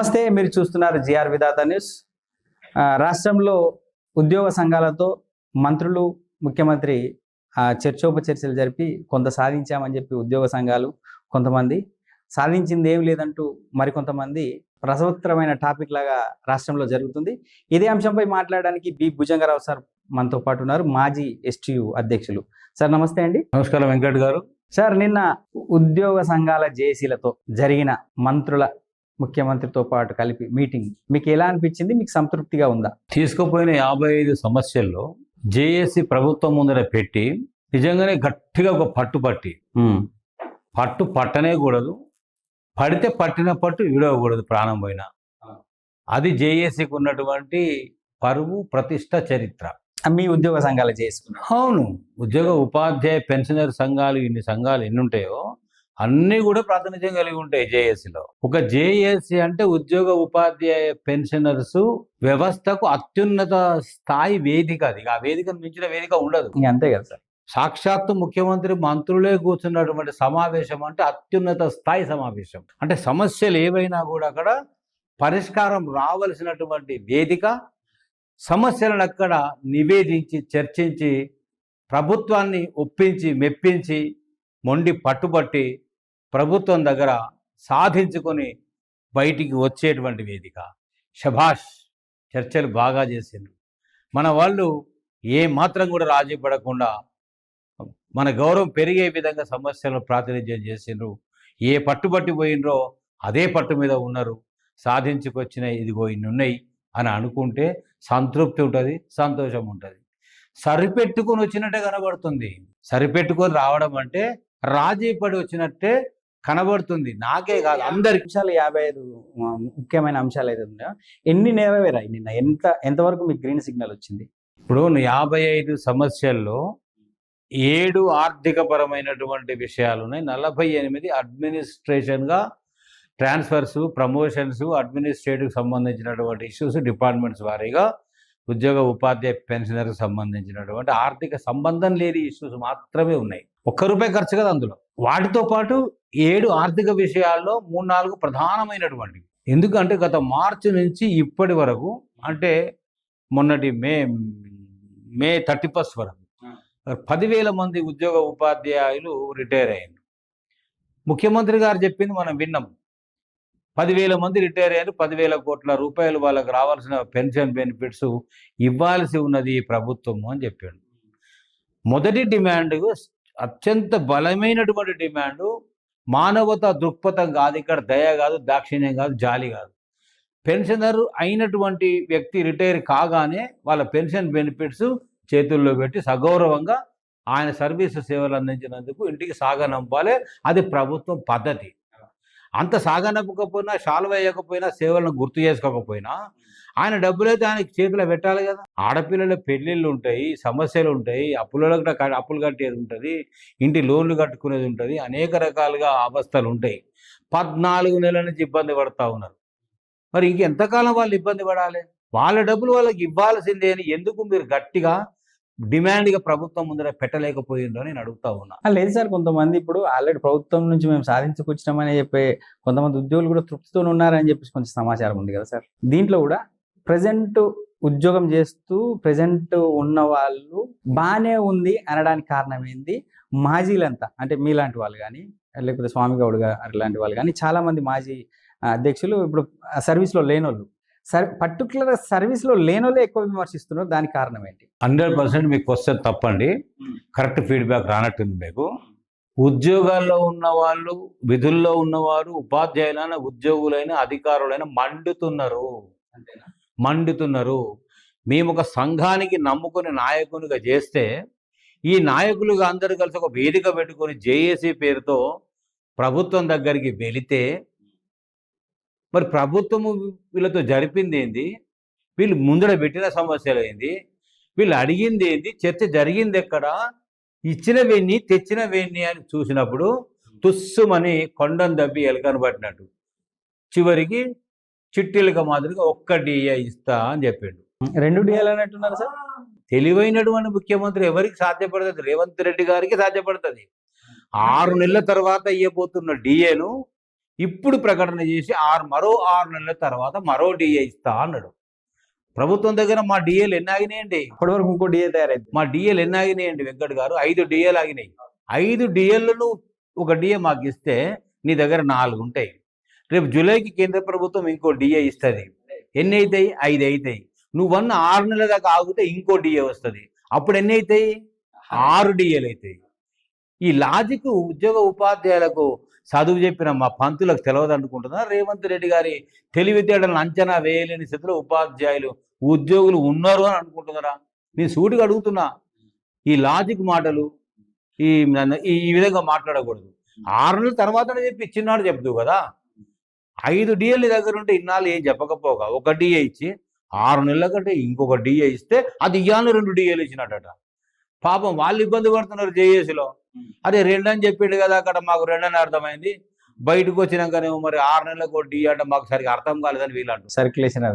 నమస్తే మీరు చూస్తున్నారు జిఆర్ విధాత న్యూస్. రాష్ట్రంలో ఉద్యోగ సంఘాలతో మంత్రులు ముఖ్యమంత్రి చర్చోపచర్చలు జరిపి కొంత సాధించామని చెప్పి ఉద్యోగ సంఘాలు కొంతమంది. సాధించింది ఏం లేదంటూ మరికొంతమంది రసవత్తరమైన టాపిక్ లాగా రాష్ట్రంలో జరుగుతుంది. ఇదే అంశంపై మాట్లాడడానికి బి. భుజంగరావు సార్ మనతో పాటు ఉన్నారు మాజీ ఎస్టీయు అధ్యక్షులు. సార్ నమస్తే అండి. నమస్కారం వెంకట్ గారు. సార్ నిన్న ఉద్యోగ సంఘాల జేసీలతో జరిగిన మంత్రుల ముఖ్యమంత్రితో పాటు కలిపి మీటింగ్. మీకు ఎలా అనిపించింది? మీకు సంతృప్తిగా ఉందా? తీసుకుపోయిన యాభై ఐదు సమస్యల్లో జేఏసీ ప్రభుత్వం ముందర పెట్టి నిజంగానే గట్టిగా ఒక పట్టు పట్టి. పట్టు పట్టనే కూడదు. పడితే పట్టిన పట్టు విడవకూడదు ప్రాణం పోయిన. అది జేఏసీకి ఉన్నటువంటి పరువు ప్రతిష్ట చరిత్ర. మీ ఉద్యోగ సంఘాలు చేసుకున్నారు అవును. ఉద్యోగ ఉపాధ్యాయ పెన్షనర్ సంఘాలు ఇన్ని సంఘాలు ఎన్ని ఉంటాయో అన్నీ కూడా ప్రాతినిధ్యం కలిగి ఉంటాయి జేఏసీలో. ఒక జేఏసీ అంటే ఉద్యోగ ఉపాధ్యాయ పెన్షనర్స్ వ్యవస్థకు అత్యున్నత స్థాయి వేదిక అది. ఆ వేదికను మించిన వేదిక ఉండదు. అంతే కదా సార్. సాక్షాత్తు ముఖ్యమంత్రి మంత్రులే కూర్చున్నటువంటి సమావేశం అంటే అత్యున్నత స్థాయి సమావేశం. అంటే సమస్యలు ఏవైనా కూడా అక్కడ పరిష్కారం రావలసినటువంటి వేదిక సమస్యలను అక్కడ నివేదించి చర్చించి ప్రభుత్వాన్ని ఒప్పించి మెప్పించి మొండి పట్టుబట్టి ప్రభుత్వం దగ్గర సాధించుకొని బయటికి వచ్చేటువంటి వేదిక. శభాష్ చర్చలు బాగా చేసిండ్రు. మన వాళ్ళు ఏ మాత్రం కూడా రాజీ పడకుండా మన గౌరవం పెరిగే విధంగా సమస్యలను ప్రాతినిధ్యం చేసిండ్రు. ఏ పట్టుబట్టి పోయినరో అదే పట్టు మీద ఉన్నారు. సాధించుకొచ్చిన ఇదిగో ఇన్ని ఉన్నాయి అని అనుకుంటే సంతృప్తి ఉంటుంది సంతోషం ఉంటుంది. సరిపెట్టుకొని వచ్చినట్టే కనబడుతుంది. సరిపెట్టుకొని రావడం అంటే రాజీ పడి వచ్చినట్టే కనబడుతుంది. నాకే కాదు అందరికి అంశాలు యాభై ఐదు ముఖ్యమైన అంశాలు అయితే ఉన్నాయో ఎన్ని నెరవేరాయి నిన్న? ఎంత ఎంతవరకు మీకు గ్రీన్ సిగ్నల్ వచ్చింది? ఇప్పుడు యాభై ఐదు సమస్యల్లో ఏడు ఆర్థికపరమైనటువంటి విషయాలు ఉన్నాయి. నలభై ఎనిమిది అడ్మినిస్ట్రేషన్గా ట్రాన్స్ఫర్స్ ప్రమోషన్స్ అడ్మినిస్ట్రేటివ్ సంబంధించినటువంటి ఇష్యూస్ డిపార్ట్మెంట్స్ వారీగా ఉద్యోగ ఉపాధ్యాయ పెన్షనర్కి సంబంధించినటువంటి ఆర్థిక సంబంధం లేని ఇష్యూస్ మాత్రమే ఉన్నాయి. ఒక్క రూపాయి ఖర్చు కదా అందులో. వాటితో పాటు ఏడు ఆర్థిక విషయాల్లో మూడు నాలుగు ప్రధానమైనటువంటివి. ఎందుకంటే గత మార్చి నుంచి ఇప్పటి వరకు అంటే మొన్నటి మే మే థర్టీ ఫస్ట్ వరకు పదివేల మంది ఉద్యోగ ఉపాధ్యాయులు రిటైర్ అయ్యారు. ముఖ్యమంత్రి గారు చెప్పింది మనం విన్నాం. పదివేల మంది రిటైర్ అయ్యారు పదివేల కోట్ల రూపాయలు వాళ్ళకి రావాల్సిన పెన్షన్ బెనిఫిట్స్ ఇవ్వాల్సి ఉన్నది ప్రభుత్వము అని చెప్పాడు. మొదటి డిమాండ్ అత్యంత బలమైనటువంటి డిమాండ్. మానవత దృక్పథం కాదు. ఇక్కడ దయ కాదు దాక్షిణ్యం కాదు జాలి కాదు. పెన్షనర్ అయినటువంటి వ్యక్తి రిటైర్ కాగానే వాళ్ళ పెన్షన్ బెనిఫిట్స్ చేతుల్లో పెట్టి సగౌరవంగా ఆయన సర్వీస్ సేవలు అందించినందుకు ఇంటికి సాగనంపాలి అది ప్రభుత్వం పద్ధతి. అంత సాగనంపకపోయినా షాల్వ్ వేయకపోయినా సేవలను గుర్తు చేసుకోకపోయినా ఆయన డబ్బులైతే ఆయనకి చేతిలో పెట్టాలి కదా. ఆడపిల్లల పెళ్ళిళ్ళు ఉంటాయి సమస్యలు ఉంటాయి అప్పులకు కూడా అప్పులు కట్టేది ఉంటుంది ఇంటి లోన్లు కట్టుకునేది ఉంటుంది అనేక రకాలుగా అవస్థలు ఉంటాయి. పద్నాలుగు నెలల నుంచి ఇబ్బంది పడతా ఉన్నారు. మరి ఇంకెంతకాలం వాళ్ళు ఇబ్బంది పడాలి? వాళ్ళ డబ్బులు వాళ్ళకి ఇవ్వాల్సిందే అని ఎందుకు మీరు గట్టిగా డిమాండ్గా ప్రభుత్వం ముందర పెట్టలేకపోయిందో నేను అడుగుతా ఉన్నా. లేదు సార్ కొంతమంది ఇప్పుడు ఆల్రెడీ ప్రభుత్వం నుంచి మేము సాధించుకొచ్చినామని చెప్పే కొంతమంది ఉద్యోగులు కూడా తృప్తితో ఉన్నారని చెప్పేసి కొంచెం సమాచారం ఉంది కదా సార్. దీంట్లో కూడా ప్రజెంట్ ఉద్యోగం చేస్తూ ప్రజెంట్ ఉన్న వాళ్ళు బాగానే ఉంది అనడానికి కారణం ఏంది మాజీలంతా అంటే మీలాంటి వాళ్ళు కానీ లేకపోతే స్వామి గౌడ్ గారు అట్లాంటి వాళ్ళు కానీ చాలా మంది మాజీ అధ్యక్షులు ఇప్పుడు సర్వీస్లో లేనోళ్ళు. సర్ పర్టికులర్ సర్వీస్లో లేనోళ్ళే ఎక్కువ విమర్శిస్తున్నారు. దానికి కారణం ఏంటి హండ్రెడ్ పర్సెంట్ మీకు క్వశ్చన్ తప్పండి. కరెక్ట్ ఫీడ్బ్యాక్ రానట్టుంది మీకు. ఉద్యోగాల్లో ఉన్న వాళ్ళు విధుల్లో ఉన్నవారు ఉపాధ్యాయులైన ఉద్యోగులైన అధికారులైన మండుతున్నారు. మండుతున్నారు. మేము ఒక సంఘానికి నమ్ముకుని నాయకునిగా చేస్తే ఈ నాయకులుగా అందరూ కలిసి ఒక వేదిక పెట్టుకొని జేఏసీ పేరుతో ప్రభుత్వం దగ్గరికి వెళితే మరి ప్రభుత్వము వీళ్ళతో జరిపింది ఏంది? వీళ్ళు ముందర పెట్టిన సమస్యలు ఏంది? వీళ్ళు అడిగింది ఏంది? చర్చ జరిగింది ఎక్కడ? ఇచ్చినవన్నీ తెచ్చినవేన్ని అని చూసినప్పుడు తుస్సుమని కొండను దబ్బి ఎలకను పట్టినట్టు. చివరికి చిట్టీలక మాదిరిగా ఒక్క డిఏ ఇస్తా అని చెప్పిండు. రెండు డిఎల్ అన్నట్టున్నారు సార్? తెలివైనటువంటి ముఖ్యమంత్రి ఎవరికి సాధ్యపడుతుంది? రేవంత్ రెడ్డి గారికి సాధ్యపడుతుంది. ఆరు నెలల తర్వాత ఇవ్వబోతున్న డిఏను ఇప్పుడు ప్రకటన చేసి ఆరు మరో ఆరు నెలల తర్వాత మరో డిఏ ఇస్తా అన్నాడు. ప్రభుత్వం దగ్గర మా డిఏలు ఎన్ని ఆగినాయండి అప్పటి వరకు ఇంకో డిఏ తయారైంది. మా డిఏలు ఎన్ని ఆగినాయండి వెంకట్ గారు? ఐదు డిఏలు ఆగినాయి. ఐదు డిఏలను ఒక డిఏ మాకు ఇస్తే నీ దగ్గర నాలుగు ఉంటాయి రేపు జూలైకి కేంద్ర ప్రభుత్వం ఇంకో డిఏ ఇస్తుంది. ఎన్ని అవుతాయి ఐదు అవుతాయి నువ్వు వన్ ఆరు నెలల దాకా ఆగితే ఇంకో డిఏ వస్తుంది. అప్పుడు ఎన్ని అవుతాయి ఆరు డిఏలు అవుతాయి ఈ లాజిక్ ఉద్యోగ ఉపాధ్యాయులకు చదువు చెప్పిన మా పంతులకు తెలియదు అనుకుంటున్నా రేవంత్ రెడ్డి గారి తెలివితేటలను అంచనా వేయలేని స్థితిలో ఉపాధ్యాయులు ఉద్యోగులు ఉన్నారు అని అనుకుంటున్నారా? నేను సూటిగా అడుగుతున్నా. ఈ లాజిక్ మాటలు ఈ నన్ను- ఈ ఈ విధంగా మాట్లాడకూడదు. ఆరు నెలల తర్వాత చెప్పి ఇచ్చినాడు చెప్తూ కదా? ఐదు డిఏలు దగ్గర ఉంటే ఇన్నాళ్ళు ఏం చెప్పకపోగా. ఒక డిఏ ఇచ్చి ఆరు నెలల కంటే ఇంకొక డిఏ ఇస్తే అది ఇయ్యాలని రెండు డిఏలు ఇచ్చినట్టట. పాపం వాళ్ళు ఇబ్బంది పడుతున్నారు జేఏసీలో అదే రెండని చెప్పిండు కదా అక్కడ మాకు రెండని అర్థమైంది. బయటకు వచ్చినాకనేమో మరి ఆరు నెలలకు ఒక డిఏ అంటే మాకు సరిగా అర్థం కాలేదని వీళ్ళు అంటారు సర్క్యులేషన్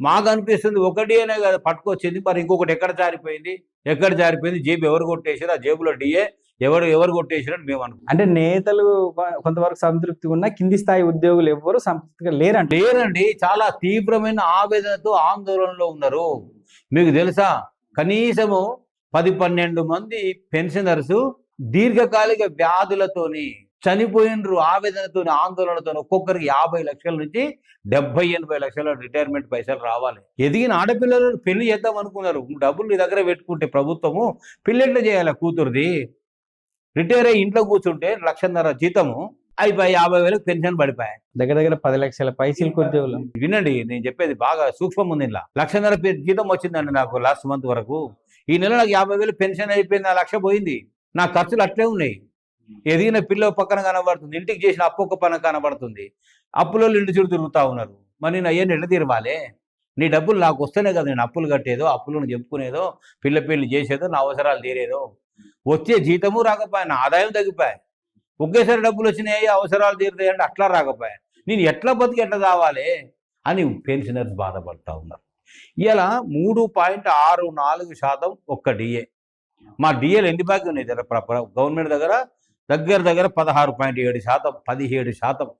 మాకు అనిపిస్తుంది ఒకటి అనే కదా పట్టుకొచ్చింది. మరి ఇంకొకటి ఎక్కడ జారిపోయింది? ఎక్కడ జారిపోయింది? జేబు ఎవరు కొట్టేసారు ఆ జేబులో డిఏ ఎవరు ఎవరు కొట్టేసారని మేము అనుకుంటాం అంటే నేతలు కొంతవరకు సంతృప్తిగా ఉన్నా కింది స్థాయి ఉద్యోగులు ఎవ్వరు సంతృప్తిగా లేరంట. లేరండి. చాలా తీవ్రమైన ఆవేదనతో ఆందోళనలో ఉన్నారు. మీకు తెలుసా? కనీసము పది పన్నెండు మంది పెన్షనర్స్ దీర్ఘకాలిక వ్యాధులతోని చనిపోయినరు ఆవేదనతో ఆందోళనతో ఒక్కొక్కరికి యాభై లక్షల నుంచి డెబ్బై ఎనభై లక్షల రిటైర్మెంట్ పైసలు రావాలి. ఎదిగిన ఆడపిల్లలు పెళ్ళి చేద్దాం అనుకున్నారు. డబ్బులు నీ దగ్గర పెట్టుకుంటే ప్రభుత్వము పెళ్ళెట్లా చేయాలి కూతురుది? రిటైర్ అయ్యి ఇంట్లో కూర్చుంటే లక్షన్నర జీతము అయిపోయి యాభై వేలకు పెన్షన్ పడిపోయాయి. దగ్గర దగ్గర పది లక్షల పైసలకు ఉద్యోగులు వినండి నేను చెప్పేది బాగా సూక్ష్మం ఉంది ఇలా లక్షన్నర జీతం వచ్చిందండి నాకు లాస్ట్ మంత్ వరకు. ఈ నెల నాకు యాభై వేలు పెన్షన్ అయిపోయింది ఆ లక్ష పోయింది. నా ఖర్చులు అట్లే ఉన్నాయి. ఎదిగిన పిల్ల పక్కన కనబడుతుంది ఇంటికి చేసిన అప్పు ఒక పక్కన కనబడుతుంది. అప్పులో ఇంటి చుట్టూ తిరుగుతా ఉన్నారు. మరి నేను అయ్యే నెల తీరవాలి? నీ డబ్బులు నాకు వస్తేనే కదా నేను అప్పులు కట్టేదో అప్పులను చెప్పుకునేదో పిల్ల పెళ్ళి చేసేదో నా అవసరాలు తీరేదో. వచ్చే జీతము రాకపోయాను ఆదాయం తగ్గిపోయాయి ఒకేసారి డబ్బులు వచ్చినాయి అవసరాలు తీరుతాయి అంటే అట్లా రాకపోయాయి నేను ఎట్లా బతికి ఎట్లా కావాలి అని పెన్షనర్స్ బాధపడతా ఉన్నారు. ఇలా మూడు పాయింట్ ఆరు నాలుగు శాతం ఒక్క డిఏ. మా డిఏలు ఎన్ని బాకీ ఉన్నాయి దగ్గర? ప్ర- గవర్నమెంట్ దగ్గర దగ్గర దగ్గర పదహారు పాయింట్ ఏడు శాతం పదిహేడు శాతం.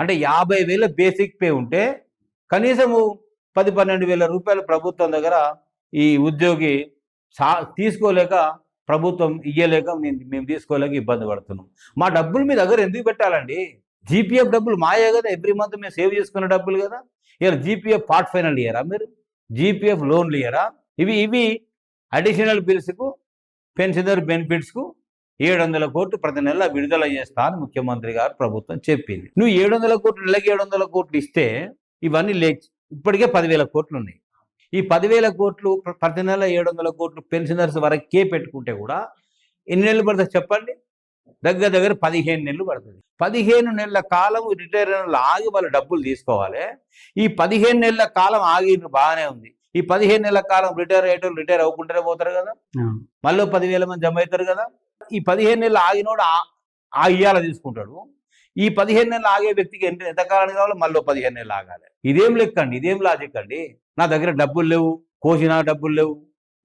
అంటే యాభై వేల బేసిక్ పే ఉంటే కనీసము పది పన్నెండు వేల రూపాయలు ప్రభుత్వం దగ్గర ఈ ఉద్యోగి సా తీసుకోలేక ప్రభుత్వం ఇయ్యలేక మేము మేము తీసుకోలేక ఇబ్బంది పడుతున్నాం. మా డబ్బులు మీ దగ్గర ఎందుకు పెట్టాలండి? జీపీఎఫ్ డబ్బులు మాయే కదా ఎవ్రీ మంత్ మేము సేవ్ చేసుకున్న డబ్బులు కదా. ఇయర్ జీపీఎఫ్ పార్ట్ ఫైనల్ ఇయరా మీరు? జీపీఎఫ్ లోన్లు ఇయరా ఇవి ఇవి అడిషనల్ బిల్స్కు పెన్షనర్ బెనిఫిట్స్కు ఏడు వందల కోట్లు ప్రతి నెల విడుదల చేస్తా అని ముఖ్యమంత్రి గారు ప్రభుత్వం చెప్పింది. నువ్వు ఏడు వందల కోట్లు నెలకి ఏడు వందల కోట్లు ఇస్తే ఇవన్నీ లేచి ఇప్పటికే పదివేల కోట్లు ఉన్నాయి. ఈ పదివేల కోట్లు ప్ర- ప్రతి నెల ఏడు వందల కోట్లు పెన్షనర్స్ వరకే పెట్టుకుంటే కూడా ఎన్ని నెలలు పడుతుంది చెప్పండి? దగ్గర దగ్గర పదిహేను నెలలు పడుతుంది. పదిహేను నెలల కాలం రిటైర్ ఆగి వాళ్ళు డబ్బులు తీసుకోవాలి. ఈ పదిహేను నెలల కాలం ఆగి బాగానే ఉంది. ఈ పదిహేను నెలల కాలం రిటైర్ అయ్యేటోళ్ళు రిటైర్ అవ్వకుంటూనే పోతారు కదా? మళ్ళీ పదివేల మంది జమ అవుతారు కదా? ఈ పదిహేను నెలలు ఆగినోడు ఆ- ఇయ్యాల తీసుకుంటాడు. ఈ పదిహేను నెలలు ఆగే వ్యక్తికి ఎంత ఎంత కాలం కావాలో మళ్ళీ పదిహేను నెలలు ఆగాలి. ఇదేం లెక్క అండి ఇదేం లాజిక్ అండి? నా దగ్గర డబ్బులు లేవు కోసినా డబ్బులు లేవు.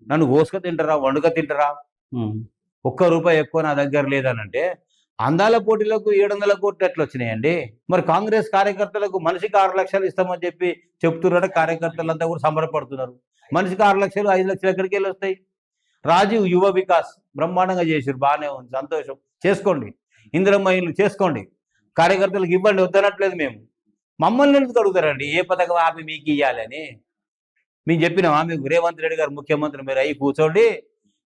నన్ను కోసుక తింటారా వండుక తింటారా. ఒక్క రూపాయి ఎక్కువ నా దగ్గర లేదనంటే అందాల పోటీలకు ఏడు వందల కోట్లు ఎట్లా వచ్చినాయండి మరి కాంగ్రెస్ కార్యకర్తలకు మనిషికి ఆరు లక్షలు ఇస్తామని చెప్పి చెప్తున్నారట కార్యకర్తలంతా కూడా సంబరపడుతున్నారు. మనిషికి ఆరు లక్షలు ఐదు లక్షలు ఎక్కడికి వెళ్ళి వస్తాయి రాజీవ్ యువ వికాస్ బ్రహ్మాండంగా చేసారు బాగానే ఉంది సంతోషం. చేసుకోండి. ఇందిరమ్మయ్యలు చేసుకోండి. కార్యకర్తలకు ఇవ్వండి వద్దనట్లేదు మేము. మమ్మల్ని ఎందుకు అడుగుతారండి? ఏ పథకం ఆపి మీకు ఇవ్వాలని మేము చెప్పినామా మీకు రేవంత్ రెడ్డి గారు ముఖ్యమంత్రి మీరు అయ్యి కూర్చోండి.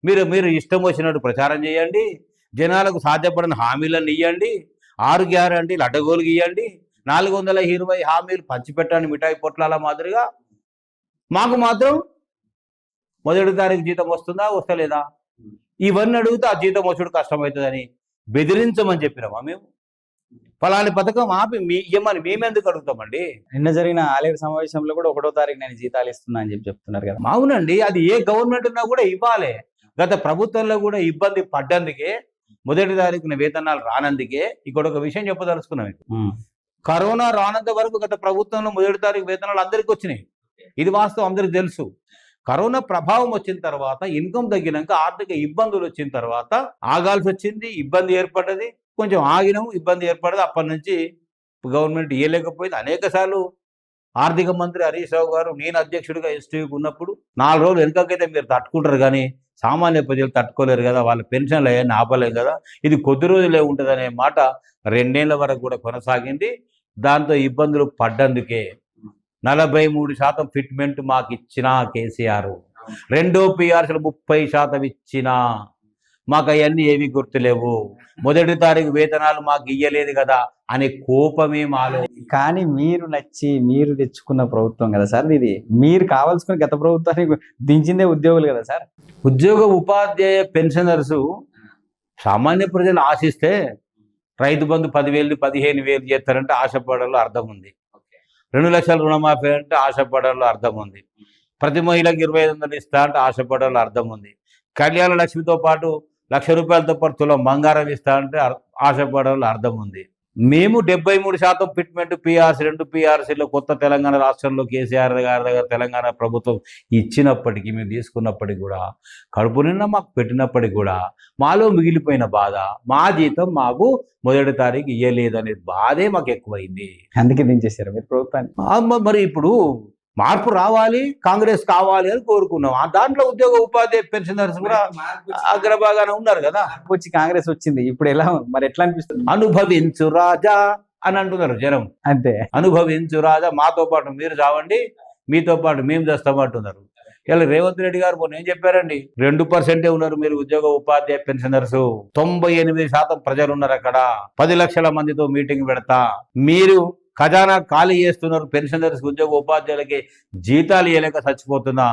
మీరు మీరు ఇష్టం వచ్చినట్టు ప్రచారం చేయండి. జనాలకు సాధ్యపడిన హామీలను ఇవ్వండి ఆరు గ్యారంటీలు లడ్డగోలుకి ఇవ్వండి నాలుగు వందల ఇరవై హామీలు పంచిపెట్టండి మిఠాయి పొట్లాల మాదిరిగా. మాకు మాత్రం మొదటి తారీఖు జీతం వస్తుందా వస్తలేదా? ఇవన్నీ అడిగితే ఆ జీతం వచ్చుడు కష్టమవుతుందని బెదిరించమని చెప్పినామా మేము? ఫలాని పథకం ఆపి మీ ఇవ్వమని మేమెందుకు అడుగుతామండి? నిన్న జరిగిన ఆలయ సమావేశంలో కూడా ఒకటో తారీఖు నేను జీతాలు ఇస్తున్నా అని చెప్పి చెప్తున్నారు కదా. అవునండి అది ఏ గవర్నమెంట్ ఉన్నా కూడా ఇవ్వాలి. గత ప్రభుత్వంలో కూడా ఇబ్బంది పడ్డందుకే మొదటి తారీఖున వేతనాలు రానందుకే ఇక్కడ ఒక విషయం చెప్పదలుచుకున్నాం. కరోనా రానంత వరకు గత ప్రభుత్వంలో మొదటి తారీఖు వేతనాలు అందరికీ వచ్చినాయి. ఇది వాస్తవం అందరికి తెలుసు. కరోనా ప్రభావం వచ్చిన తర్వాత ఇన్కమ్ తగ్గినాక ఆర్థిక ఇబ్బందులు వచ్చిన తర్వాత ఆగాల్సి వచ్చింది ఇబ్బంది ఏర్పడ్డది. కొంచెం ఆగినాము ఇబ్బంది ఏర్పడదు. అప్పటి నుంచి గవర్నమెంట్ ఇవ్వలేకపోయింది అనేక సార్లు ఆర్థిక మంత్రి హరీష్ రావు గారు నేను అధ్యక్షుడిగా ఎస్టీవీకి ఉన్నప్పుడు నాలుగు రోజులు వెనుకకైతే మీరు తట్టుకుంటారు కానీ సామాన్య ప్రజలు తట్టుకోలేరు కదా. వాళ్ళ పెన్షన్లు అయ్యాన్ని ఆపలేం కదా. ఇది కొద్ది రోజులే ఉంటుందనే మాట రెండేళ్ళ వరకు కూడా కొనసాగింది. దాంతో ఇబ్బందులు పడ్డందుకే నలభై మూడు శాతం ఫిట్మెంట్ మాకు ఇచ్చిన కేసీఆర్ రెండో పిఆర్సీలు ముప్పై శాతం ఇచ్చినా మాకు అవన్నీ ఏమీ గుర్తులేవు. మొదటి తారీఖు వేతనాలు మాకు ఇయ్యలేదు కదా అనే కోపమే మాలో. కానీ మీరు నచ్చి మీరు తెచ్చుకున్న ప్రభుత్వం కదా సార్ ఇది. మీరు కావాల్సుకున్న గత ప్రభుత్వానికి దించిందే ఉద్యోగులు కదా సార్. ఉద్యోగ ఉపాధ్యాయ పెన్షనర్స్ సామాన్య ప్రజలు ఆశిస్తే రైతు బంధు పదివేలు పదిహేను వేలు చేస్తారంటే ఆశపడంలో అర్థం ఉంది. రెండు లక్షల రుణమాఫీ అంటే ఆశపడంలో అర్థం ఉంది. ప్రతి మహిళకి ఇరవై ఐదు వందలు ఇస్తా అంటే ఆశపడంలో అర్థం ఉంది. కళ్యాణ లక్ష్మితో పాటు లక్ష రూపాయలతో పాటు తులం బంగారం ఇస్తా అంటే ఆశపడంలో అర్థం ఉంది. మేము డెబ్బై మూడు శాతం ఫిట్మెంట్ పిఆర్సీ రెండు పిఆర్సీలో కొత్త తెలంగాణ రాష్ట్రంలో కేసీఆర్ గారి దగ్గర తెలంగాణ ప్రభుత్వం ఇచ్చినప్పటికీ మేము తీసుకున్నప్పటికీ కూడా కడుపు నిండా మాకు పెట్టినప్పటికీ కూడా మాలో మిగిలిపోయిన బాధ మా జీతం మాకు మొదటి తారీఖు ఇయ్యలేదనే బాధే మాకు ఎక్కువైంది. అందుకే దించేశారు మీరు ప్రభుత్వాన్ని? మరి ఇప్పుడు మార్పు రావాలి కాంగ్రెస్ కావాలి అని కోరుకున్నాం. ఆ దాంట్లో ఉద్యోగ ఉపాధ్యాయ పెన్షనర్స్ కూడా అగ్రభాగాన ఉన్నారు కదా. వచ్చి కాంగ్రెస్ వచ్చింది. ఇప్పుడు ఎలా మరి ఎట్లా అనిపిస్తుంది? అనుభవించు రాజా అని అంటున్నారు జనం. అంతే. అనుభవించు రాజా మాతో పాటు మీరు చావండి మీతో పాటు మేము చేస్తామంటున్నారు ఇలా రేవంత్ రెడ్డి గారు మొన్న ఏం చెప్పారండి? రెండు పర్సెంటే ఉన్నారు మీరు ఉద్యోగ ఉపాధ్యాయ పెన్షనర్స్. తొంభై ఎనిమిది శాతం ప్రజలు ఉన్నారు అక్కడ. పది లక్షల మందితో మీటింగ్ పెడతా. మీరు ఖజానా ఖాళీ చేస్తున్నారు పెన్షనర్స్ ఉద్యోగ ఉపాధ్యాయులకి జీతాలు ఇవ్వలేక చచ్చిపోతున్నా.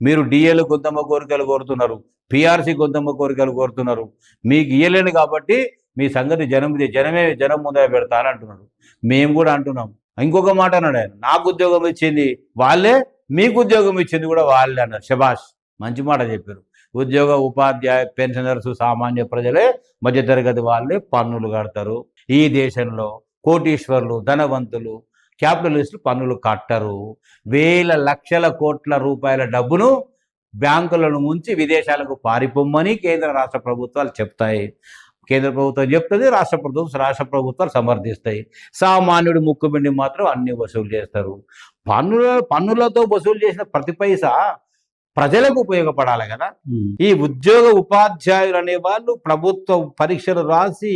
మీరు డిఏలు గొంతమ్మ కోరికలు కోరుతున్నారు పిఆర్సీ గొంతమ్మ కోరికలు కోరుతున్నారు. మీకు ఇయ్యలేను కాబట్టి మీ సంగతి జనం జనమే జనం ముందర పెడతా అని అంటున్నాడు. మేము కూడా అంటున్నాం. ఇంకొక మాట అన్నాడు ఆయన నాకు ఉద్యోగం ఇచ్చింది వాళ్ళే మీకు ఉద్యోగం ఇచ్చింది కూడా వాళ్ళే అన్నారు శభాష్. మంచి మాట చెప్పారు. ఉద్యోగ ఉపాధ్యాయ పెన్షనర్స్ సామాన్య ప్రజలే మధ్యతరగతి వాళ్ళే పన్నులు కడతారు. ఈ దేశంలో కోటీశ్వర్లు ధనవంతులు క్యాపిటలిస్టులు పన్నులు కట్టరు. వేల లక్షల కోట్ల రూపాయల డబ్బును బ్యాంకులను ముంచి విదేశాలకు పారిపోమ్మని కేంద్ర రాష్ట్ర ప్రభుత్వాలు చెప్తాయి. కేంద్ర ప్రభుత్వం చెప్తుంది రాష్ట్ర ప్రభుత్వం రాష్ట్ర ప్రభుత్వాలు సమర్థిస్తాయి. సామాన్యుడి ముక్కుబిండి మాత్రం అన్ని వసూలు చేస్తారు. పన్నుల పన్నులతో వసూలు చేసిన ప్రతి పైసా ప్రజలకు ఉపయోగపడాలి కదా. ఈ ఉద్యోగ ఉపాధ్యాయులు అనే వాళ్ళు ప్రభుత్వ పరీక్షలు రాసి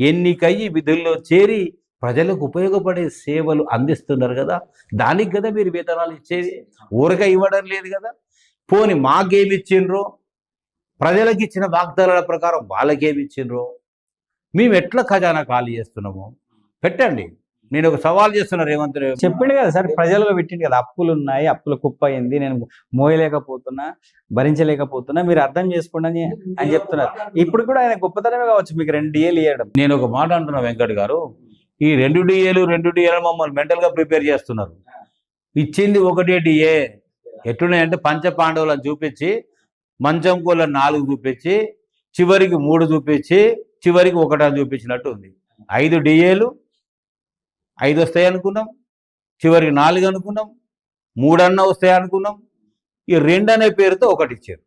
ఎన్నికయ్యి విధుల్లో చేరి ప్రజలకు ఉపయోగపడే సేవలు అందిస్తున్నారు కదా. దానికి కదా మీరు వేతనాలు ఇచ్చేది. ఊరక ఇవ్వడం లేదు కదా. పోని మాకేమి ఇచ్చిండ్రో? ప్రజలకు ఇచ్చిన వాగ్దానాల ప్రకారం వాళ్ళకేమి ఇచ్చిండ్రో? మేము ఎట్లా ఖజానా ఖాళీ చేస్తున్నాము? పెట్టండి. నేను ఒక సవాల్ చేస్తున్నా రేవంత్ చెప్పిండు కదా సార్ ప్రజల్లో పెట్టిండు కదా. అప్పులు ఉన్నాయి అప్పుల కుప్ప అయింది. నేను మోయలేకపోతున్నా భరించలేకపోతున్నా. మీరు అర్థం చేసుకోండి అని చెప్తున్నారు. ఇప్పుడు కూడా ఆయన గొప్పతనమే కావచ్చు మీకు రెండు డిఏలు ఇవ్వడం నేను ఒక మాట అంటున్నా వెంకట్ గారు. ఈ రెండు డిఏలు రెండు డిఏలు మమ్మల్ని మెంటల్గా ప్రిపేర్ చేస్తున్నారు. ఇచ్చింది ఒకటే డిఏ ఎట్లున్నాయంటే పంచ పాండవులను చూపించి మంచం కూల నాలుగు చూపించి చివరికి మూడు చూపించి చివరికి ఒకటని చూపించినట్టు ఉంది. ఐదు డిఏలు ఐదు వస్తాయి అనుకున్నాం. చివరికి నాలుగు అనుకున్నాం. మూడన్న వస్తాయి అనుకున్నాం. ఈ రెండు అనే పేరుతో ఒకటి ఇచ్చారు.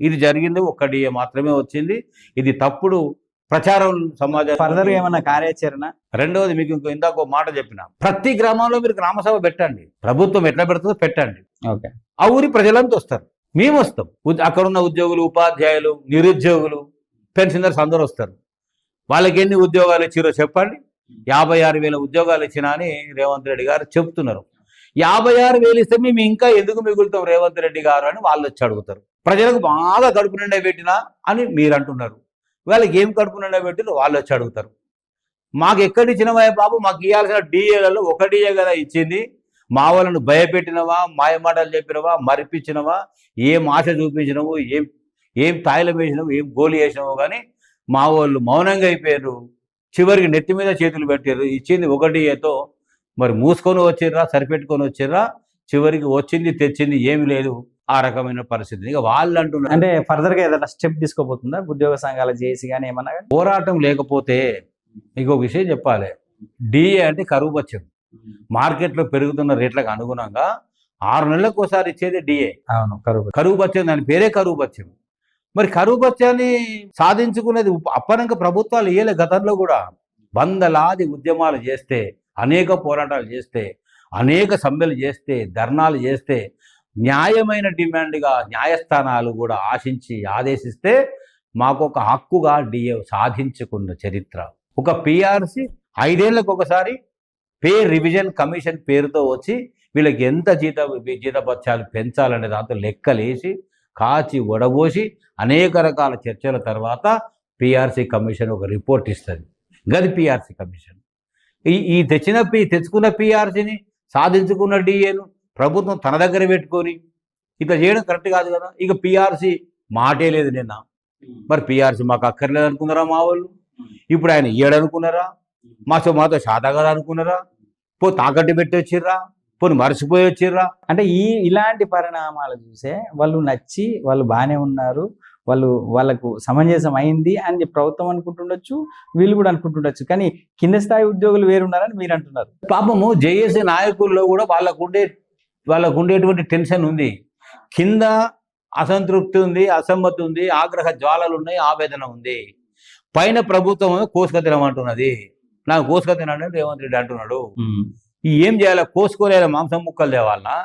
ఇది జరిగింది ఒక్క డిఏ మాత్రమే వచ్చింది. ఇది తప్పుడు ప్రచారం సమాజం ఫర్దర్గా ఏమన్నా కార్యాచరణ? రెండవది మీకు ఇంకో ఇందాక మాట చెప్పిన. ప్రతి గ్రామంలో మీరు గ్రామసభ పెట్టండి. ప్రభుత్వం ఎట్లా పెడుతుందో పెట్టండి. ఓకే. ఆ ఊరి ప్రజలంతా వస్తారు. మేము వస్తాం. అక్కడ ఉన్న ఉద్యోగులు ఉపాధ్యాయులు నిరుద్యోగులు పెన్షనర్స్ అందరూ వస్తారు. వాళ్ళకి ఎన్ని ఉద్యోగాలు ఇచ్చిరో చెప్పండి. యాభై ఆరు వేల ఉద్యోగాలు ఇచ్చినా అని రేవంత్ రెడ్డి గారు చెప్తున్నారు. యాభై ఆరు వేలు ఇస్తే మేము ఇంకా ఎందుకు మిగులుతాం రేవంత్ రెడ్డి గారు అని వాళ్ళు వచ్చి అడుగుతారు. ప్రజలకు బాగా కడుపు నిండా పెట్టినా అని మీరు అంటున్నారు. వాళ్ళకి ఏం కడుపు నిండా వాళ్ళు వచ్చి అడుగుతారు. మాకు ఎక్కడ ఇచ్చినవా బాబు? మాకు ఇవ్వాల్సిన డిఏలలో ఒక డిఏ కదా ఇచ్చింది. మా వాళ్ళను భయపెట్టినవా? మాయమాటలు చెప్పినవా? మరిపించినవా? ఏం ఆశ చూపించినవు? ఏం ఏం తాయిలం వేసినావు? ఏం గోలి వేసినావు? కానీ మా వాళ్ళు మౌనంగా అయిపోయారు చివరికి నెత్తి మీద చేతులు పెట్టారు ఇచ్చింది ఒకటి ఏతో మరి మూసుకొని వచ్చిర్రా సరిపెట్టుకొని వచ్చిర్రా? చివరికి వచ్చింది తెచ్చింది ఏమి లేదు. ఆ రకమైన పరిస్థితి. ఇక వాళ్ళు అంటున్నారు అంటే ఫర్దర్గా ఏదైనా స్టెప్ తీసుకోబోతుందా? ఉద్యోగ సంఘాల చేసి కానీ ఏమన్నా? పోరాటం లేకపోతే ఇంకో విషయం చెప్పాలి. డిఏ అంటే కరువు బత్యం మార్కెట్లో పెరుగుతున్న రేట్లకు అనుగుణంగా ఆరు నెలలకు ఒకసారి ఇచ్చేది డిఏ అవును కరువు కరువు బత్యం దాని పేరే కరువు బత్యం మరి కరువు బత్యాన్ని సాధించుకునేది అప్పనంక ప్రభుత్వాలు ఇయ్యలే గతంలో కూడా. వందలాది ఉద్యమాలు చేస్తే అనేక పోరాటాలు చేస్తే అనేక సమ్మెలు చేస్తే ధర్నాలు చేస్తే న్యాయమైన డిమాండ్గా న్యాయస్థానాలు కూడా ఆశించి ఆదేశిస్తే మాకు ఒక హక్కుగా డిఏ సాధించుకున్న చరిత్ర. ఒక పిఆర్సి ఐదేళ్ళకు ఒకసారి పే రివిజన్ కమిషన్ పేరుతో వచ్చి వీళ్ళకి ఎంత జీత జీతపత్యాలు పెంచాలనే దాంతో లెక్కలేసి కాచి వడబోసి అనేక రకాల చర్చల తర్వాత పిఆర్సీ కమిషన్ ఒక రిపోర్ట్ ఇస్తుంది. గది పిఆర్సీ కమిషన్. ఈ ఈ తెచ్చిన పి తెచ్చుకున్న పిఆర్సీని సాధించుకున్న డిఏను ప్రభుత్వం తన దగ్గర పెట్టుకొని ఇట్లా చేయడం కరెక్ట్ కాదు కదా. ఇక పిఆర్సీ మాటే లేదు నిన్న. మరి పిఆర్సీ మాకు అక్కర్లేదు అనుకున్నారా మా వాళ్ళు? ఇప్పుడు ఆయన ఇయ్యడనుకున్నారా మాతో మాతో కదా అనుకున్నారా? పో తాకట్టు పెట్టి వచ్చిర్రా? పోనీ మర్చిపోయి వచ్చిర్రా? అంటే ఈ ఇలాంటి పరిణామాలు చూసే వాళ్ళు నచ్చి వాళ్ళు బాగానే ఉన్నారు. వాళ్ళు వాళ్ళకు సమంజసం అయింది అని ప్రభుత్వం అనుకుంటుండొచ్చు వీళ్ళు కూడా అనుకుంటుండొచ్చు. కానీ కింద స్థాయి ఉద్యోగులు వేరున్నారని మీరు అంటున్నారు. పాపము జేఏసీ నాయకుల్లో కూడా వాళ్ళకు ఉండే వాళ్ళకు ఉండేటువంటి టెన్షన్ ఉంది. కింద అసంతృప్తి ఉంది అసమ్మతి ఉంది ఆగ్రహ జ్వాలలు ఉన్నాయి ఆవేదన ఉంది. పైన ప్రభుత్వం కోసుక తినమంటున్నది నాకు కోసుక తినండి రేవంత్ రెడ్డి అంటున్నాడు. ఏం చేయాలి? కోసుకోలేదా? మాంసం ముక్కలు తేవాలనా?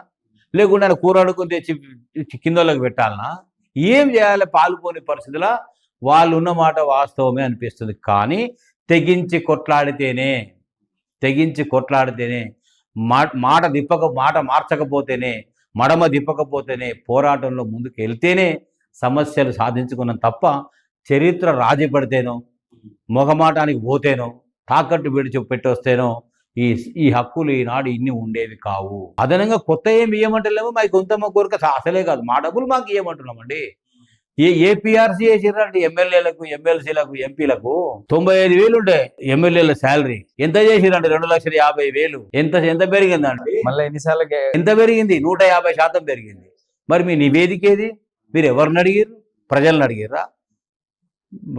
ఆయన కూర అడుకుని తెచ్చి తెచ్చి కింద వాళ్ళకి పెట్టాలనా? ఏం చేయాలి పాల్గొని పరిస్థితుల? వాళ్ళు ఉన్న మాట వాస్తవమే అనిపిస్తుంది. కానీ తెగించి కొట్లాడితేనే తెగించి కొట్లాడితేనే మాట దిప్పక మాట మార్చకపోతేనే మడమ దిప్పకపోతేనే పోరాటంలో ముందుకు వెళ్తేనే సమస్యలు సాధించుకున్నాం తప్ప చరిత్ర రాజీ పడితేనో మొగమాటానికి పోతేనో తాకట్టు విడిచి పెట్టొస్తేనో ఈ ఈ హక్కులు ఈనాడు ఇన్ని ఉండేవి కావు. అదనంగా కొత్త ఏమి ఇవ్వమంటలేమో మాకు కొంత మా కోరిక అసలే కాదు. మా డబ్బులు మాకు ఇవ్వమంటున్నామండి ఏ ఏపీఆర్సీ చేసిరండి ఎమ్మెల్యేలకు ఎమ్మెల్సీలకు ఎంపీలకు తొంభై ఐదు వేలు ఉండే ఎమ్మెల్యేల శాలరీ ఎంత చేసిరండి రెండు లక్షల యాభై వేలు. ఎంత ఎంత పెరిగిందండి మళ్ళీ ఎన్నిసార్లు ఎంత పెరిగింది? నూట యాభై శాతం పెరిగింది. మరి మీ నివేదిక ఏది? మీరు ఎవరిని అడిగారు ప్రజలను అడిగిర్రా?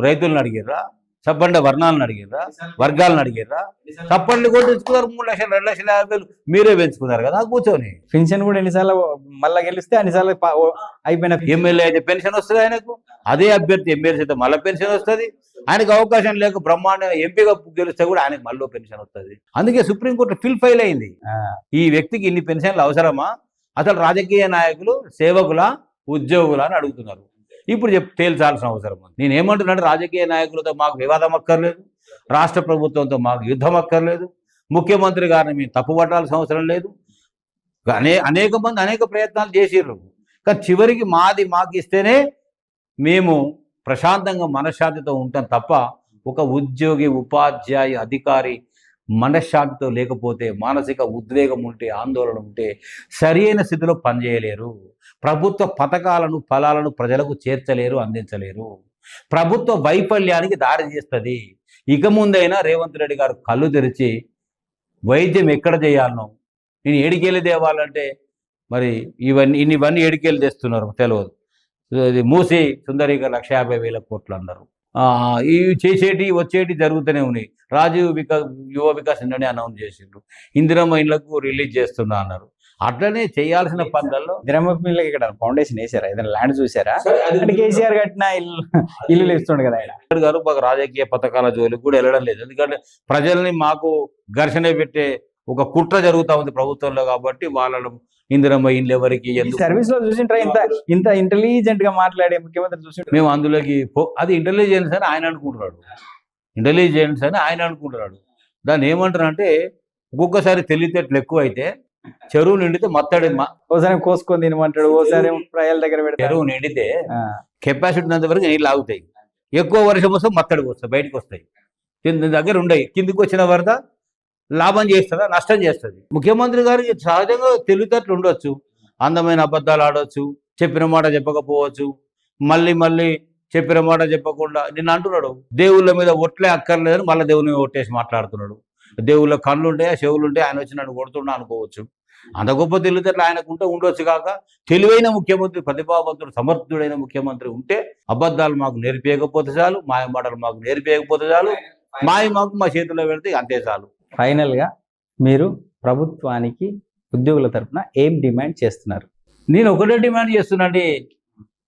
రైతులను అడిగిర్రా? సబ్బండ వర్ణాలను అడిగిర్రా? వర్గాలను అడిగిర్రా? తప్పండి కూడా తెచ్చుకున్నారు మూడు లక్షలు రెండు లక్షల యాభై వేలు. మీరే పెంచుకున్నారు కదా కూర్చొని. పెన్షన్ కూడా ఎన్నిసార్లు మళ్ళా గెలిస్తే అన్నిసార్లు అయిపోయిన ఎమ్మెల్యే అయితే పెన్షన్ వస్తుంది ఆయనకు. అదే అభ్యర్థి ఎమ్మెల్యే అయితే మళ్ళీ పెన్షన్ వస్తుంది. ఆయనకు అవకాశం లేక బ్రహ్మాండంగా ఎంపీగా గెలిస్తే కూడా ఆయనకు మళ్ళీ పెన్షన్ వస్తుంది. అందుకే సుప్రీంకోర్టు ఫిల్ ఫైల్ అయింది. ఈ వ్యక్తికి ఇన్ని పెన్షన్లు అవసరమా? అసలు రాజకీయ నాయకులు సేవకుల ఉద్యోగుల అని అడుగుతున్నారు. ఇప్పుడు చెప్ తేల్చాల్సిన అవసరం ఉంది. నేను ఏమంటున్నాను రాజకీయ నాయకులతో మాకు వివాదం అక్కర్లేదు. రాష్ట్ర ప్రభుత్వంతో మాకు యుద్ధం అక్కర్లేదు. ముఖ్యమంత్రి గారిని మేము తప్పుపట్టాల్సిన అవసరం లేదు. అనే అనేక మంది అనేక ప్రయత్నాలు చేసిర్రు. కానీ చివరికి మాది మాకు ఇస్తేనే మేము ప్రశాంతంగా మనశ్శాంతితో ఉంటాం తప్ప ఒక ఉద్యోగి ఉపాధ్యాయ అధికారి మనశ్శాంతితో లేకపోతే మానసిక ఉద్వేగం ఉంటే ఆందోళన ఉంటే సరైన స్థితిలో పనిచేయలేరు. ప్రభుత్వ పథకాలను ఫలాలను ప్రజలకు చేర్చలేరు అందించలేరు. ప్రభుత్వ వైఫల్యానికి దారి చేస్తుంది ఇక ముందైనా రేవంత్ రెడ్డి గారు కళ్ళు తెరిచి వైద్యం ఎక్కడ చేయాలనో? నేను ఏడికెళ్ళి తేవాలంటే మరి ఇవన్నీ ఇన్నివన్నీ ఏడికెళ్ళి తెస్తున్నారు తెలియదు మూసి సుందరిగా లక్ష యాభై వేల కోట్లు అన్నారు. ఇవి చేసేటి వచ్చేటి జరుగుతూనే ఉన్నాయి. రాజీవ్ వికాస్ యువ వికాస్ నిన్ననే అనౌన్స్ చేసిండ్రు. ఇందిరమ్మ ఇళ్ళకు రిలీజ్ చేస్తున్నా అన్నారు. అట్లనే చేయాల్సిన పనులలో దినమపిల్లకి ఇక్కడ ఫౌండేషన్ వేసారా? ఏదైనా ల్యాండ్ చూసారా? అంటే కేసీఆర్ కట్టిన ఇల్లు ఇల్లు ఇస్తుండే కదా ఆయన. గారు మాకు రాజకీయ పథకాల జోలికి కూడా వెళ్ళడం లేదు. ఎందుకంటే ప్రజల్ని మాకు ఘర్షణ పెట్టే ఒక కుట్ర జరుగుతా ఉంది ప్రభుత్వంలో కాబట్టి వాళ్ళను ఇందిరమ్మ ఇండ్లు ఎవరికి సర్వీస్లో చూసింటారా ఇంత ఇంత ఇంటెలిజెంట్గా మాట్లాడే ముఖ్యమంత్రి చూసింటారు మేము అందులోకి పో- అది ఇంటెలిజెన్స్ అని ఆయన అనుకుంటున్నాడు. ఇంటెలిజెన్స్ అని ఆయన అనుకుంటున్నాడు. దాన్ని ఏమంటారు అంటే ఒక్కొక్కసారి తెలివితేటలు ఎక్కువ అయితే చెరువు నిండితే మత్తడి ఓసారి కోసుకొని తినమంటాడు ఓసారి ప్రజల దగ్గర పెడతాడు. చెరువు నిండితే కెపాసిటీ ఉన్నంత వరకు నీళ్ళు ఆగుతాయి. ఎక్కువ వర్షం వస్తే మత్తడికి వస్తాయి బయటకు వస్తాయి. దీని దగ్గర ఉండయి. కిందికి వచ్చిన వరద లాభం చేస్తుందా? నష్టం చేస్తుంది. ముఖ్యమంత్రి గారికి సహజంగా తెలివితేటలు ఉండొచ్చు. అందమైన అబద్ధాలు ఆడవచ్చు చెప్పిన మాట చెప్పకపోవచ్చు. మళ్ళీ మళ్ళీ చెప్పిన మాట చెప్పకుండా నిన్న అంటున్నాడు. దేవుళ్ళ మీద ఒట్లే అక్కర్లేదని మళ్ళీ దేవుని మీద ఒట్టేసి మాట్లాడుతున్నాడు. దేవుళ్ళ కళ్ళు ఉంటాయా చెవులు ఉంటాయి? ఆయన వచ్చి నన్ను కొడుతున్నా అనుకోవచ్చు. అంత గొప్ప తెలివితేటలు ఆయనకుంటే ఉండొచ్చు కాక తెలివైన ముఖ్యమంత్రి ప్రతిభావంతుడు సమర్థుడైన ముఖ్యమంత్రి ఉంటే అబద్ధాలు మాకు నేర్పేయకపోతే చాలు మాయ మాటలు మాకు నేర్పేయకపోతే చాలు. మాయ మాకు మా చేతిలో పెడితే అంతే చాలు. ఫైనల్గా మీరు ప్రభుత్వానికి ఉద్యోగుల తరఫున ఏం డిమాండ్ చేస్తున్నారు? నేను ఒకటే డిమాండ్ చేస్తున్నాండి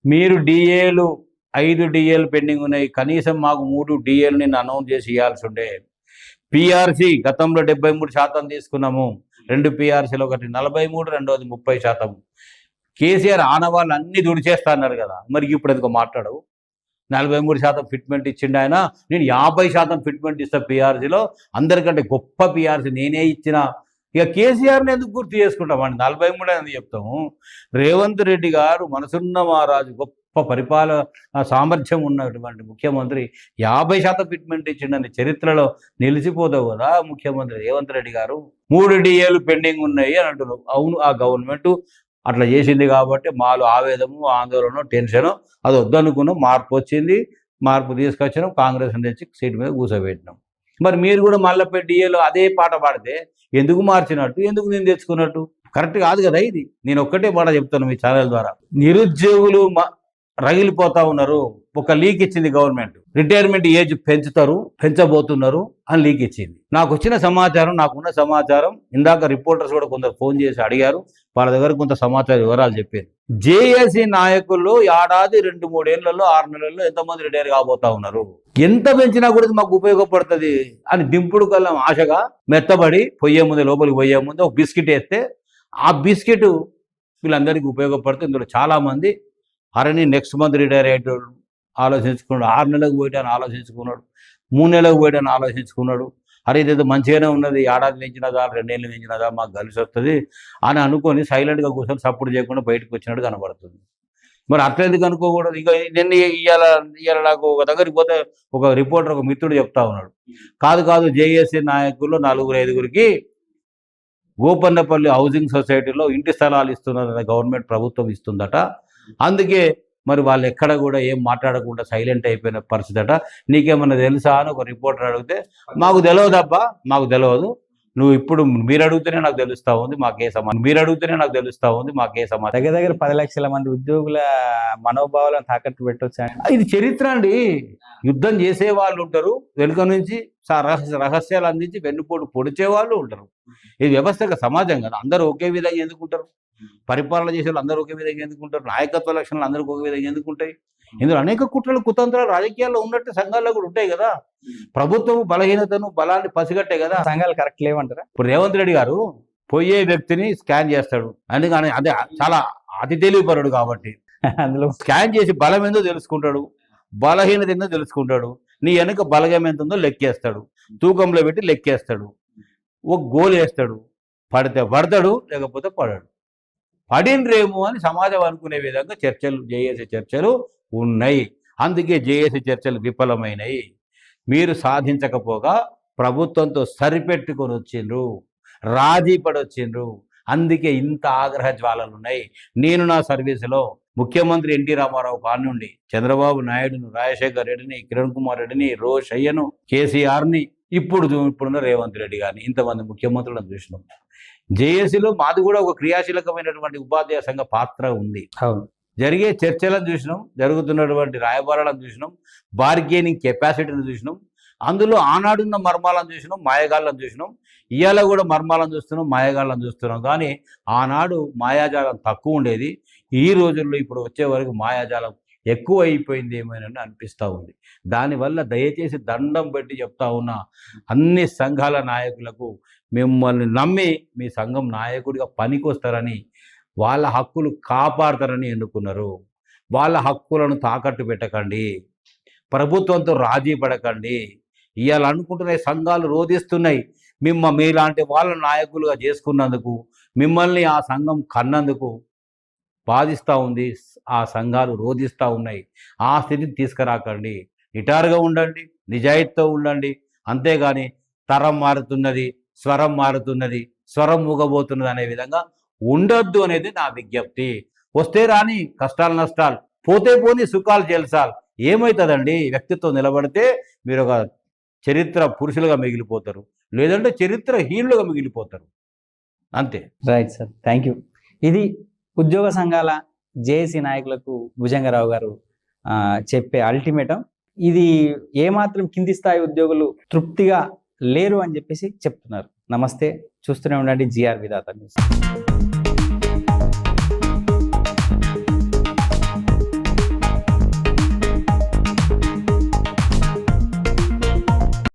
మీరు డిఏలు ఐదు డిఏలు పెండింగ్ ఉన్నాయి. కనీసం మాకు మూడు డిఏలు నేను అనౌన్స్ చేసి ఇవ్వాల్సి ఉండే. పిఆర్సి గతంలో డెబ్బై మూడు శాతం తీసుకున్నాము. రెండు పిఆర్సీలు ఒకటి నలభై మూడు రెండోది ముప్పై శాతం. కేసీఆర్ ఆనవాళ్ళు అన్ని దుడిచేస్తా అన్నారు కదా. మరి ఇప్పుడు ఎందుకు మాట్లాడవు? నలభై మూడు శాతం ఫిట్మెంట్ ఇచ్చిండు ఆయన. నేను యాభై శాతం ఫిట్మెంట్ ఇస్తా పిఆర్సీలో. అందరికంటే గొప్ప పిఆర్సీ నేనే ఇచ్చిన. ఇక కేసీఆర్ని ఎందుకు గుర్తు చేసుకుంటామండి నలభై మూడు అని చెప్తాము. రేవంత్ రెడ్డి గారు మనసున్న మహారాజు గొప్ప పరిపాలన సామర్థ్యం ఉన్నటువంటి ముఖ్యమంత్రి. యాభై శాతం ఫిట్మెంట్ ఇచ్చిండని చరిత్రలో నిలిచిపోతావు కదా ముఖ్యమంత్రి రేవంత్ రెడ్డి గారు. మూడు డిఏలు పెండింగ్ ఉన్నాయి అని అంటున్నారు అవును ఆ గవర్నమెంట్ అట్లా చేసింది కాబట్టి మాలో ఆవేదము ఆందోళన టెన్షన్ అది వద్దనుకున్నాం మార్పు వచ్చింది మార్పు తీసుకొచ్చినాం కాంగ్రెస్ నుంచి సీట్ మీద కూర్చోబెట్టినాం మరి మీరు కూడా మళ్ళీ డిఏలో అదే పాట పాడితే ఎందుకు మార్చినట్టు ఎందుకు నేను తెచ్చుకున్నట్టు? కరెక్ట్ కాదు కదా ఇది. నేను ఒక్కటే మాట చెప్తాను మీ ఛానల్ ద్వారా. నిరుద్యోగులు మ- రగిలిపోతా ఉన్నారు. ఒక లీక్ ఇచ్చింది గవర్నమెంట్. రిటైర్మెంట్ ఏజ్ పెంచుతారు పెంచబోతున్నారు అని లీక్ ఇచ్చింది. నాకు వచ్చిన సమాచారం నాకున్న సమాచారం. ఇందాక రిపోర్టర్స్ కూడా కొందరు ఫోన్ చేసి అడిగారు. వాళ్ళ దగ్గర కొంత సమాచార వివరాలు చెప్పారు జేఏసీ నాయకులు ఏడాది రెండు మూడేళ్ళలో ఆరు నెలల్లో ఎంతమంది రిటైర్ కాబోతా ఉన్నారు? ఎంత పెంచినా కూడా మాకు ఉపయోగపడుతుంది అని దింపుడు కల్లం ఆశగా మెత్తబడి పొయ్యే ముందు లోపలికి పోయే ముందు ఒక బిస్కెట్ వేస్తే ఆ బిస్కెట్ వీళ్ళందరికీ ఉపయోగపడుతుంది. ఇందులో చాలా మంది నెక్స్ట్ మంత్ రిటైర్ అయ్యేటోడు ఆలోచించుకున్నాడు. ఆరు నెలలకు పోయటాన్ని ఆలోచించుకున్నాడు. మూడు నెలలకు పోయటాన్ని ఆలోచించుకున్నాడు. అరే ఇదేదో మంచిగానే ఉన్నది ఏడాది పెంచినదా రెండేళ్ళు పెంచినదా మాకు కలిసి వస్తుంది అని అనుకొని సైలెంట్గా కూర్చొని సపోర్ట్ చేయకుండా బయటకు వచ్చినట్టు కనబడుతుంది. మరి అట్లా అనుకోకూడదు? ఇంకా నిన్న ఇవాళ ఇవాళ నాకు ఒక దగ్గరికి పోతే ఒక రిపోర్టర్ ఒక మిత్రుడు చెప్తా ఉన్నాడు. కాదు కాదు జేఏసీ నాయకులు నలుగురు ఐదుగురికి గోపన్నపల్లి హౌసింగ్ సొసైటీలో ఇంటి స్థలాలు ఇస్తున్నారు గవర్నమెంట్ ప్రభుత్వం ఇస్తుందట. అందుకే మరి వాళ్ళు ఎక్కడ కూడా ఏం మాట్లాడకుండా సైలెంట్ అయిపోయిన పరిస్థితి అట. నీకేమన్నా తెలుసా అని ఒక రిపోర్టర్ అడిగితే మాకు తెలియదబ్బా మాకు తెలియదు నువ్వు ఇప్పుడు మీరు అడిగితేనే నాకు తెలుస్తా ఉంది మాకే సమాధానం మీరు అడిగితేనే నాకు తెలుస్తా ఉంది మాకే సమాధానం దగ్గర దగ్గర పది లక్షల మంది ఉద్యోగుల మనోభావాలను తాకట్టు పెట్టొచ్చు? ఇది చరిత్ర అండి. యుద్ధం చేసే వాళ్ళు ఉంటారు. వెనుక నుంచి రహస్యాలు అందించి వెన్నుపోటు పొడిచే వాళ్ళు ఉంటారు. ఇది వ్యవస్థగా సమాజం కదా. అందరూ ఒకే విధంగా ఎందుకుంటారు? పరిపాలన చేసే వాళ్ళు అందరూ ఒకే విధంగా ఎందుకుంటారు? నాయకత్వ లక్షణాలు అందరికీ ఒక విధంగా ఎందుకుంటాయి? ఇందులో అనేక కుట్రలు కుతంత్రాలు రాజకీయాల్లో ఉన్నట్టు సంఘాల్లో కూడా ఉంటాయి కదా. ప్రభుత్వం బలహీనతను బలాన్ని పసిగట్టే కదా. సంఘాలు కరెక్ట్ లేవంటారా? ఇప్పుడు రేవంత్ రెడ్డి గారు పోయే వ్యక్తిని స్కాన్ చేస్తాడు. అందుకని అదే చాలా అతి తెలివిపరుడు కాబట్టి. అందులో స్కాన్ చేసి బలం ఏందో తెలుసుకుంటాడు. బలహీనత ఏందో తెలుసుకుంటాడు. నీ వెనుక బలగం ఎంత ఉందో లెక్కేస్తాడు. తూకంలో పెట్టి లెక్కేస్తాడు. ఒక గోల్ వేస్తాడు పడితే పడతాడు లేకపోతే పడాడు. పడినరేమో అని సమాజం అనుకునే విధంగా చర్చలు జేఏసీ చర్చలు ఉన్నాయి. అందుకే జేఏసీ చర్చలు విఫలమైనవి మీరు సాధించకపోగా ప్రభుత్వంతో సరిపెట్టుకొని వచ్చిండ్రు రాజీ పడొచ్చిండ్రు. అందుకే ఇంత ఆగ్రహ జ్వాలలు ఉన్నాయి. నేను నా సర్వీసులో ముఖ్యమంత్రి ఎన్టీ రామారావు కానుండి చంద్రబాబు నాయుడును రాజశేఖర్ రెడ్డిని కిరణ్ కుమార్ రెడ్డిని రోషయ్యను కేసీఆర్ని ఇప్పుడు ఇప్పుడున్న రేవంత్ రెడ్డి గారిని ఇంతమంది ముఖ్యమంత్రులను చూసినాం. జేఏసీలో మాది కూడా ఒక క్రియాశీలకమైనటువంటి ఉపాధ్యాయ సంఘ పాత్ర ఉంది. అవును. జరిగే చర్చలను చూసినాం జరుగుతున్నటువంటి రాయబారాలను చూసినాం బార్గెనింగ్ కెపాసిటీని చూసినాం అందులో ఆనాడున్న మర్మాలను చూసినాం మాయగాళ్ళను చూసినాం ఇవాళ కూడా మర్మాలను చూస్తున్నాం మాయగాళ్ళను చూస్తున్నాం. కానీ ఆనాడు మాయాజాలం తక్కువ ఉండేది. ఈ రోజుల్లో ఇప్పుడు వచ్చే వరకు మాయాజాలం ఎక్కువ అయిపోయింది ఏమోనని అనిపిస్తూ ఉంది. దానివల్ల దయచేసి దండం పెట్టి చెప్తా ఉన్న అన్ని సంఘాల నాయకులకు మిమ్మల్ని నమ్మి మీ సంఘం నాయకుడిగా పనికొస్తారని వాళ్ళ హక్కులు కాపాడతారని ఎన్నుకున్నారు. వాళ్ళ హక్కులను తాకట్టు పెట్టకండి. ప్రభుత్వంతో రాజీ పడకండి. ఇవాళ అనుకుంటున్న సంఘాలు రోధిస్తున్నాయి. మిమ్మ మీలాంటి వాళ్ళ నాయకులుగా చేసుకున్నందుకు మిమ్మల్ని ఆ సంఘం కన్నందుకు బాధిస్తూ ఉంది ఆ సంఘాలు రోధిస్తూ ఉన్నాయి. ఆ స్థితిని తీసుకురాకండి. నిటారుగా ఉండండి నిజాయితీతో ఉండండి. అంతేగాని తరం మారుతున్నది స్వరం మారుతున్నది స్వరం మూగబోతున్నది అనే విధంగా ఉండొద్దు అనేది నా విజ్ఞప్తి. వస్తే రాని కష్టాలు నష్టాలు పోతే పోని సుఖాలు జల్సాలు. ఏమవుతుందండి వ్యక్తిత్వం నిలబడితే మీరు ఒక చరిత్ర పురుషులుగా మిగిలిపోతారు లేదంటే చరిత్ర హీనులుగా మిగిలిపోతారు. అంతే. రైట్ సార్ థ్యాంక్ యూ ఇది ఉద్యోగ సంఘాల జేఏసీ నాయకులకు భుజంగరావు గారు ఆ, చెప్పే అల్టిమేటం. ఇది ఏమాత్రం కింది స్థాయి ఉద్యోగులు తృప్తిగా లేరు అని చెప్పేసి చెప్తున్నారు. నమస్తే. చూస్తూనే ఉండండి జిఆర్ విధాత న్యూస్.